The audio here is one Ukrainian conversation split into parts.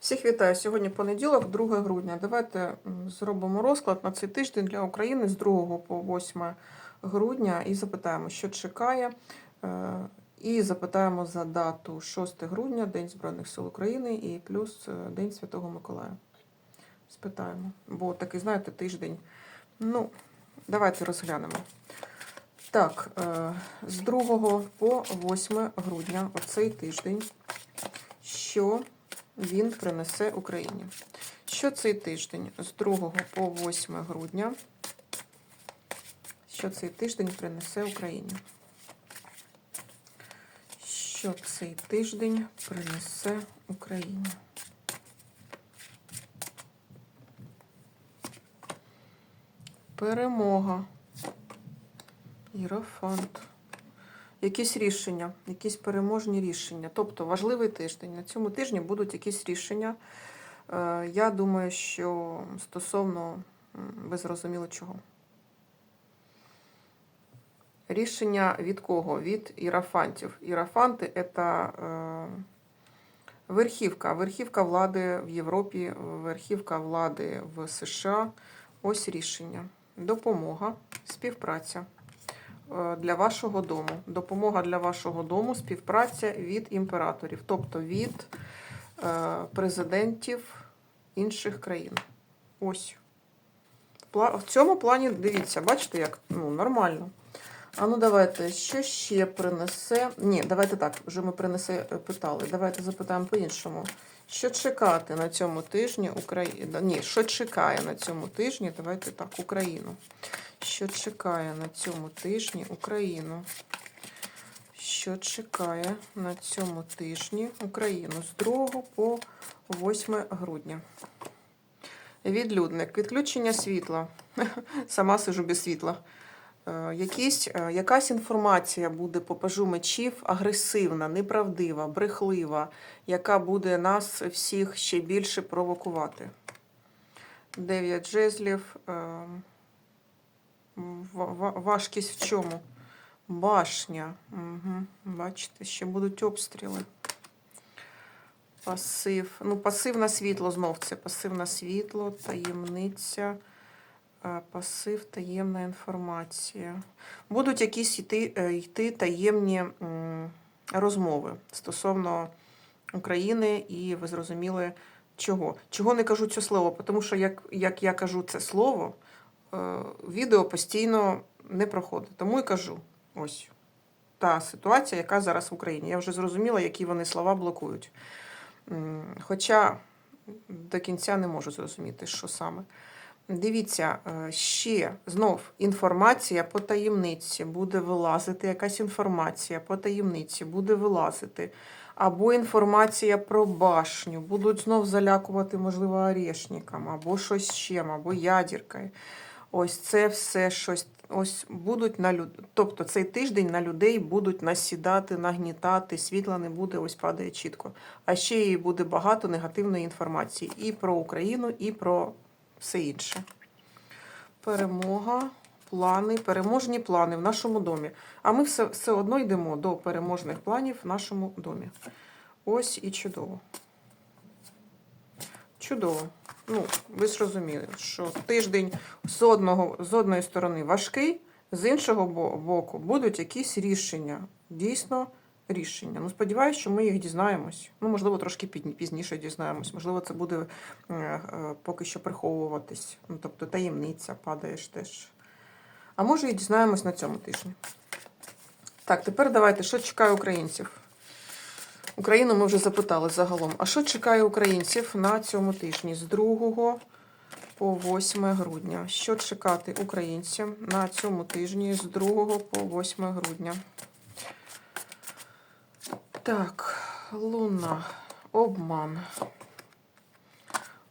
Всіх вітаю. Сьогодні понеділок, 2 грудня. Давайте зробимо розклад на цей тиждень для України з 2 по 8 грудня і запитаємо, що чекає. Е, І запитаємо за дату 6 грудня, День Збройних сил України і плюс е, День Святого Миколая. Спитаємо. Бо такий, знаєте, тиждень. Ну, давайте розглянемо. Так, е, з 2 по 8 грудня, оцей тиждень, що він принесе Україні. Що цей тиждень з 2 по 8 грудня? Що цей тиждень принесе Україні? Що цей тиждень принесе Україні? Перемога. Ірафант. Якісь рішення, якісь переможні рішення. Тобто важливий тиждень. На цьому тижні будуть якісь рішення. Е, Я думаю, що стосовно ви зрозуміли чого. Рішення від кого? Від ірафантів. Ірафанти це е, верхівка. Верхівка влади в Європі, верхівка влади в США. Ось рішення. Допомога, співпраця для вашого дому. Допомога для вашого дому, співпраця від імператорів, тобто від е, президентів інших країн. Ось. В цьому плані, дивіться, бачите, як ну, нормально. А ну давайте, що ще принесе. Ні, давайте так, вже ми принесе е, питали. Давайте запитаємо по-іншому. Що чекати на цьому тижні Україна? Ні, що чекає на цьому тижні? Давайте так, Україну. Що чекає на цьому тижні Україну? Що чекає на цьому тижні Україну з 2 по 8 грудня? Відлюдник, відключення світла. Сама сижу без світла. Е, Якісь, е, якась інформація буде по пажу мечів агресивна, неправдива, брехлива, яка буде нас всіх ще більше провокувати. Дев'ять жезлів. Ва- ва- Важкість в чому? Башня. Угу. Бачите, ще будуть обстріли. Пасив. Ну, пасивне світло знов це. Пасивне світло, таємниця. е, Пасив, таємна інформація. Будуть якісь йти, е, йти таємні розмови стосовно України, і ви зрозуміли, чого. Чого не кажу це слово? Тому що, як, як я кажу це слово, відео постійно не проходить. Тому і кажу: ось та ситуація, яка зараз в Україні. Я вже зрозуміла, які вони слова блокують. Хоча до кінця не можу зрозуміти, що саме. Дивіться, е, ще знов інформація по таємниці буде вилазити, якась інформація по таємниці буде вилазити. Або інформація про башню, будуть знов залякувати, можливо, орешником, або щось ще, або ядіркою. Ось це все щось. Ось будуть на люд... Тобто цей тиждень на людей будуть насідати, нагнітати, світла не буде, ось падає чітко. А ще і буде багато негативної інформації і про Україну, і про все інше. Перемога, плани, переможні плани в нашому домі. А ми все, все одно йдемо до переможних планів в нашому домі. Ось і чудово. Чудово. Ну, ви ж розуміли, що тиждень з, одного, з одної сторони важкий, з іншого боку будуть якісь рішення. Дійсно, рішення. Ну, сподіваюся, що ми їх дізнаємось. Ну, можливо, трошки пізніше дізнаємось. Можливо, це буде е, е, поки що приховуватись. Ну, тобто таємниця падаєш теж. А може і дізнаємось на цьому тижні. Так, тепер давайте, що чекає українців? Україну ми вже запитали загалом. А що чекає українців на цьому тижні з 2 по 8 грудня? Що чекати українцям на цьому тижні з 2 по 8 грудня? Так, луна, обман.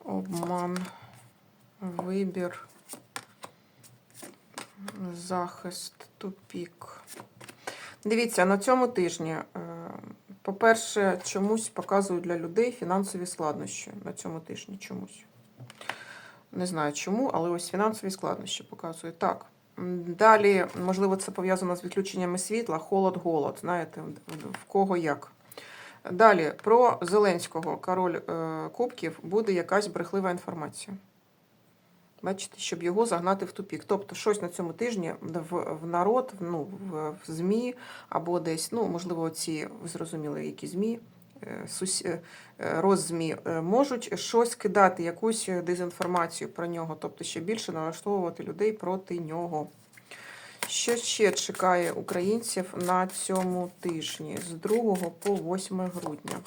Обман, вибір, захист, тупік. Дивіться, на цьому тижні, е, по-перше, чомусь показують для людей фінансові складнощі на цьому тижні чомусь. Не знаю чому, але ось фінансові складнощі показують. Так. Далі, можливо, це пов'язано з відключеннями світла, холод, голод. Знаєте, в кого як. Далі про Зеленського, король е, Кубків, буде якась брехлива інформація. Бачите, щоб його загнати в тупік. Тобто, щось на цьому тижні в, в народ, ну, в, в ЗМІ або десь, ну, можливо, ці, зрозуміли, які ЗМІ, е, е, е, роззмі, можуть щось кидати, якусь дезінформацію про нього, тобто ще більше налаштовувати людей проти нього. Що ще чекає українців на цьому тижні з 2 по 8 грудня?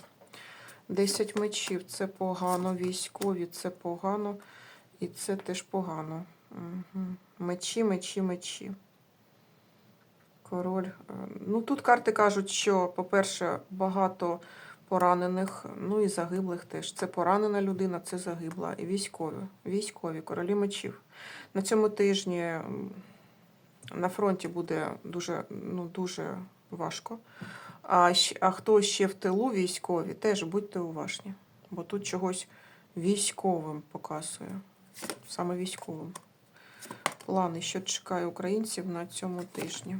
10 мечів це погано, військові це погано, і це теж погано. Угу. Мечі, мечі, мечі. Король. е, Ну тут карти кажуть, що, по-перше, багато поранених, ну і загиблих теж. Це поранена людина, це загибла. І військові. Військові, королі мечів. На цьому тижні на фронті буде дуже, ну, дуже важко. А, а хто ще в тилу військові, теж будьте уважні. Бо тут чогось військовим показує. Саме військовим. Плани, що чекає українців на цьому тижні.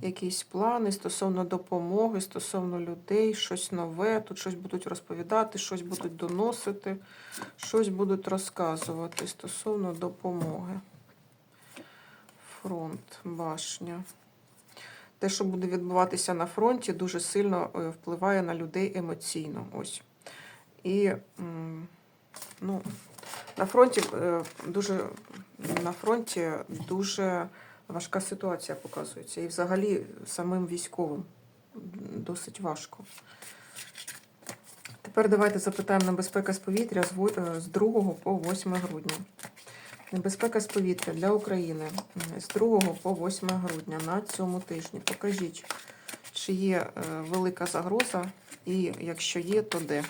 Якісь плани стосовно допомоги, стосовно людей, щось нове, тут щось будуть розповідати, щось будуть доносити, щось будуть розказувати стосовно допомоги. Фронт, башня. Те, що буде відбуватися на фронті, дуже сильно е, впливає на людей емоційно. Ось. І ну, на фронті е, дуже на фронті дуже важка ситуація показується. І взагалі самим військовим досить важко. Тепер давайте запитаємо небезпека з повітря з во- е, з 2 по 8 грудня. Небезпека з повітря для України з 2 по 8 грудня на цьому тижні. Покажіть, чи є е, велика загроза, і якщо є, то де?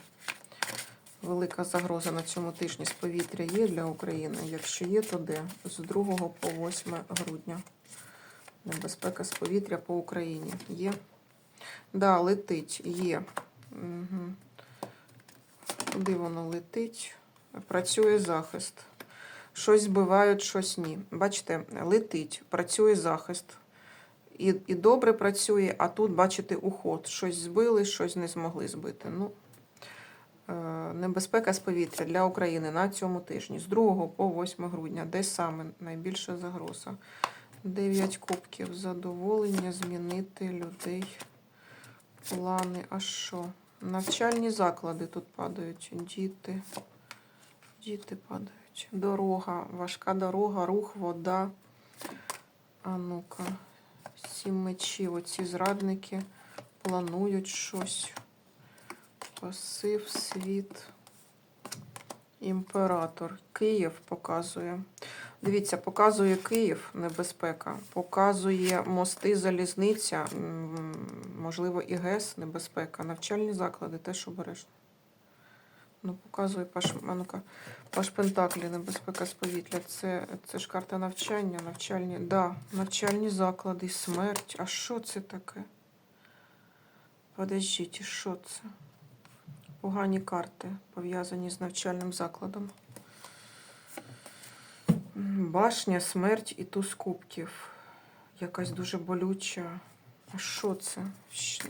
Велика загроза на цьому тижні з повітря є для України. Якщо є, то де? З 2 по 8 грудня. Небезпека з повітря по Україні є. Да, летить, є. Угу. Куди воно летить? Працює захист. Щось збивають, щось ні. Бачите, летить, працює захист. І, і добре працює, а тут, бачите, уход. Щось збили, щось не змогли збити. Ну, небезпека з повітря для України на цьому тижні з 2 по 8 грудня. Де саме найбільша загроза? 9 кубків. Задоволення змінити людей. Плани. А що? Навчальні заклади тут падають. Діти. Діти падають. Дорога, важка дорога, рух, вода. А ну-ка. Сім мечів. Оці зрадники планують щось. Пасив, світ. Імператор. Київ показує. Дивіться, показує Київ, небезпека. Показує мости, залізниця, можливо, і ГЕС, небезпека. Навчальні заклади, теж обережно. Ну, показує паш, ну-ка, паш Пентаклі, небезпека з повітря. Це, це ж карта навчання, навчальні, да, навчальні заклади, смерть. А що це таке? Подождіть, що це? Погані карти, пов'язані з навчальним закладом. Башня, смерть і туз кубків. Якась дуже болюча. А що це?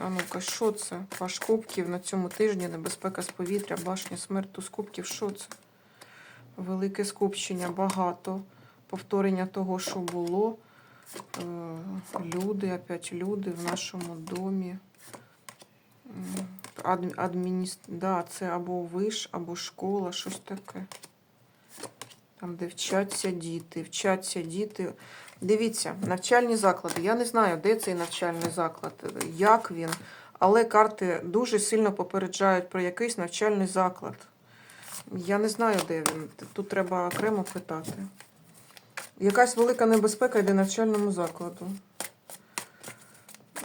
А ну-ка, що це? Паш кубків на цьому тижні, небезпека з повітря, башня, смерть, туз кубків. Що це? Велике скупчення, багато. Повторення того, що було. Е, Люди, опять люди в нашому домі. Да, це або виш, або школа, щось таке. Там, де вчаться діти, вчаться діти. Дивіться, навчальні заклади. Я не знаю, де цей навчальний заклад, як він, але карти дуже сильно попереджають про якийсь навчальний заклад. Я не знаю, де він. Тут треба окремо питати. Якась велика небезпека йде навчальному закладу.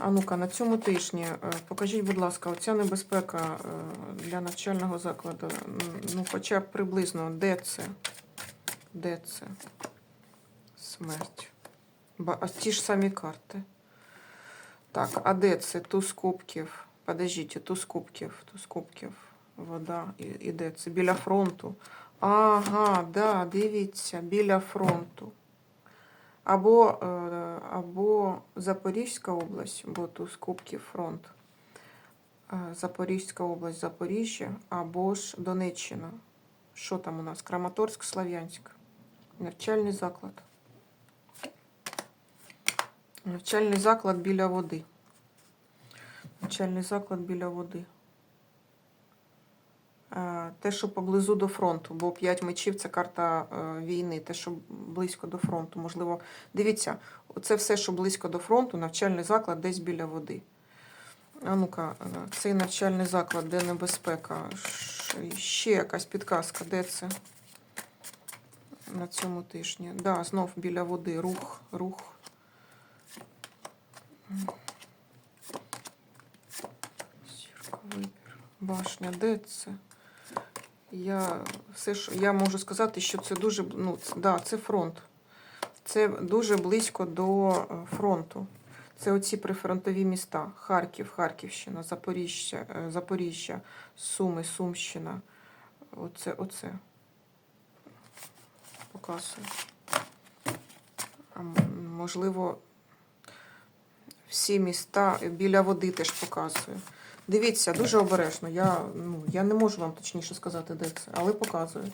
А ну-ка, на цьому тижні е, покажіть, будь ласка, оця небезпека е, для навчального закладу. Ну, хоча б приблизно, де це? Де це? Смерть. А ті ж самі карти. Так, а де це? Туз кубків. Подождіть, туз кубків, туз кубків. Вода. І, і де це? Біля фронту. Ага, да, дивіться, біля фронту. Або, е, або Запорізька область, бо туз кубків фронт. Е, Запорізька область, Запоріжжя або ж Донеччина. Що там у нас? Краматорськ, Слов'янськ. Навчальний заклад. Навчальний заклад біля води. Навчальний заклад біля води. Е, Те, що поблизу до фронту, бо 5 мечів це карта е, війни, те, що близько до фронту. Можливо, дивіться, це все, що близько до фронту, навчальний заклад десь біля води. А ну-ка, е, цей навчальний заклад, де небезпека? Ще якась підказка, де це? На цьому тижні. Да, знов біля води. Рух, рух. Башня, де це? Я все ж я можу сказати, що це дуже ну, да, це фронт. Це дуже близько до е, фронту. Це оці прифронтові міста: Харків, Харківщина, Запоріжжя, е, Запоріжжя, Суми, Сумщина. Оце, оце. Показую. Можливо, всі міста біля води теж показую. Дивіться, дуже обережно. Я, ну, я не можу вам точніше сказати, де це, але показую.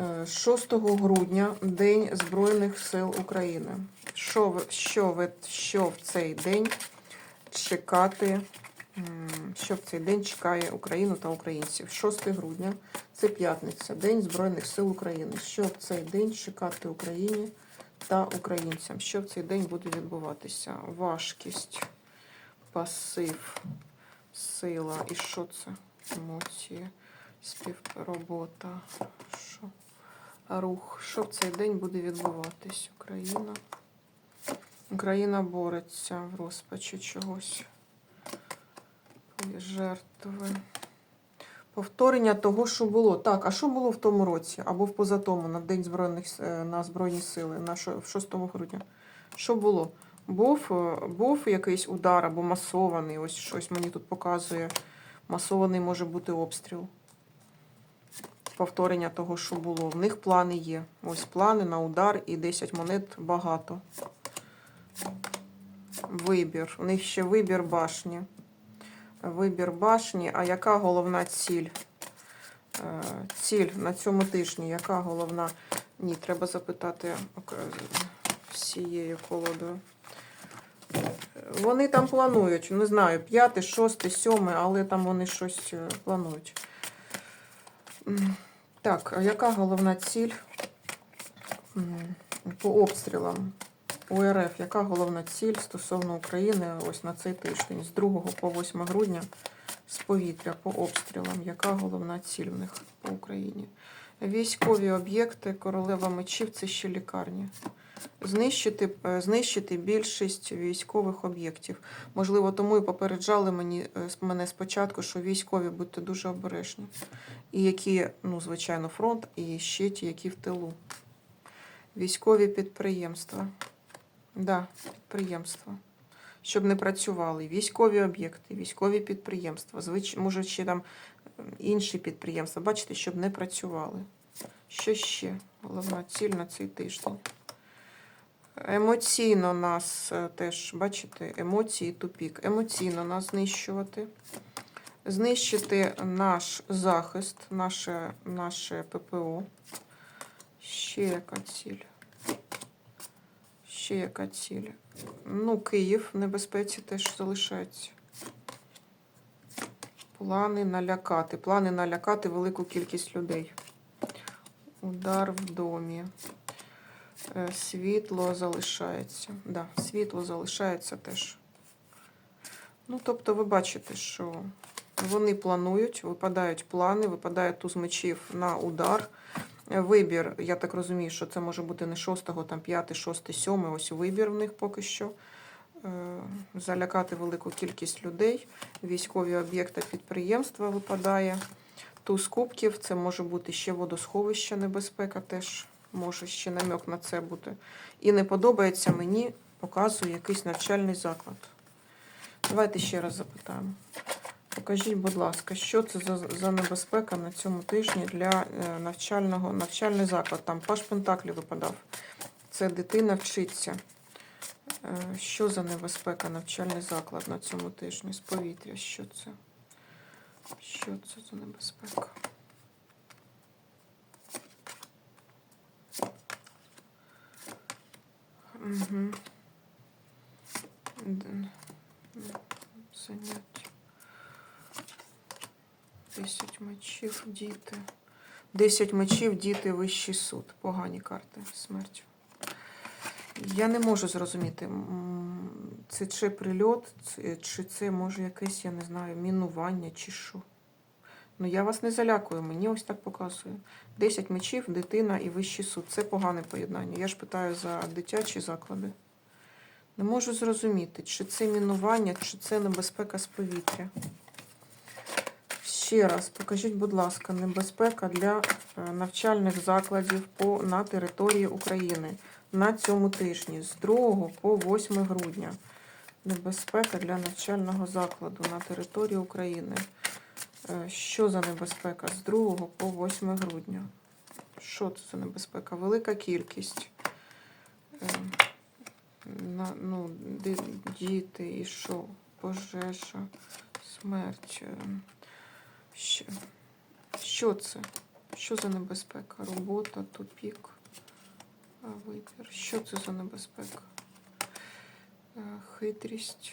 Е, 6 грудня День Збройних сил України. Що, що, що в цей день чекати? Що в цей день чекає Україну та українців? 6 грудня це п'ятниця, День Збройних сил України. Що в цей день чекати Україні та українцям? Що в цей день буде відбуватися? Важкість, пасив, сила. І що це? Емоції, співробота. Що? Рух. Що в цей день буде відбуватись? Україна. Україна бореться в розпачі чогось. Жертви. Повторення того, що було. Так, а що було в тому році? Або в позатому, на День Збройних е, на Збройні Сили, на 6 грудня. Що було? Був, е, був якийсь удар або масований, ось щось мені тут показує. Масований може бути обстріл. Повторення того, що було. В них плани є. Ось плани на удар і 10 монет багато. Вибір. У них ще вибір башні. Вибір башні. А яка головна ціль? Е, Ціль на цьому тижні. Яка головна? Ні, треба запитати всією колодою. Вони там планують, не знаю, п'яте, шосте, сьоме, але там вони щось е, планують. Так, а яка головна ціль по обстрілам? У РФ, яка головна ціль стосовно України ось на цей тиждень з 2 по 8 грудня з повітря по обстрілам? Яка головна ціль в них по Україні? Військові об'єкти, королева мечів це ще лікарні. Знищити, е, знищити більшість військових об'єктів. Можливо, тому і попереджали мені, е, мене спочатку, що військові будьте дуже обережні. І які, ну, звичайно, фронт, і ще ті, які в тилу. Військові підприємства. Да, підприємства. Щоб не працювали. Військові об'єкти, військові підприємства. Звич... Може, ще там інші підприємства. Бачите, щоб не працювали. Що ще? Головна ціль на цей тиждень. Емоційно нас е, теж, бачите, емоції тупік. Емоційно нас знищувати. Знищити наш захист, наше, наше ППО. Ще яка ціль? Ще яка ціль? Ну, Київ в небезпеці теж залишається. Плани налякати. Плани налякати велику кількість людей. Удар в домі. Е, Світло залишається. Да, світло залишається теж. Ну, тобто, ви бачите, що вони планують, випадають плани, випадає туз мечів на удар. Вибір, я так розумію, що це може бути не 6, там 5, 6, 7, ось вибір в них поки що. Е, Залякати велику кількість людей. Військові об'єкти підприємства випадає. Туз кубків, це може бути ще водосховище, небезпека теж може ще намек на це бути. І не подобається мені, показує якийсь навчальний заклад. Давайте ще раз запитаємо. Покажіть, будь ласка, що це за, за небезпека на цьому тижні для е, навчального навчальний заклад. Там Паш Пентаклі випадав. Це дитина вчиться. Е, Що за небезпека навчальний заклад на цьому тижні з повітря? Що це? Що це за небезпека? Угу. Заняття. 10 мечів, діти. 10 мечів, діти, вищий суд. Погані карти смертю. Я не можу зрозуміти, це чи прильот, чи це може якесь, я не знаю, мінування, чи що. Ну, я вас не залякую, мені ось так показує. 10 мечів, дитина і вищий суд. Це погане поєднання. Я ж питаю за дитячі заклади. Не можу зрозуміти, чи це мінування, чи це небезпека з повітря. Ще раз, покажіть, будь ласка, небезпека для е, навчальних закладів по, на території України на цьому тижні з 2 по 8 грудня. Небезпека для навчального закладу на території України. Е, Що за небезпека з 2 по 8 грудня? Що це за небезпека? Велика кількість. Е, На, ну, діти і що? Пожежа, смерть. е, Що, що це? Що за небезпека? Робота, тупік, вибір. Що це за небезпека? Хитрість.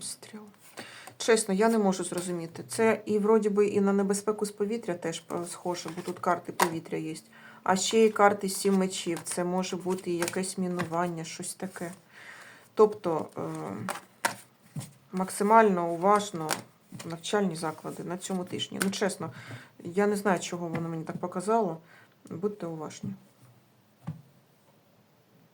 Обстріл. Чесно, я не можу зрозуміти. Це і вроді би і на небезпеку з повітря теж схоже, бо тут карти повітря є. А ще й карти сім мечів. Це може бути і якесь мінування, щось таке. Тобто е, максимально уважно навчальні заклади на цьому тижні. Ну, чесно, я не знаю, чого воно мені так показало. Будьте уважні.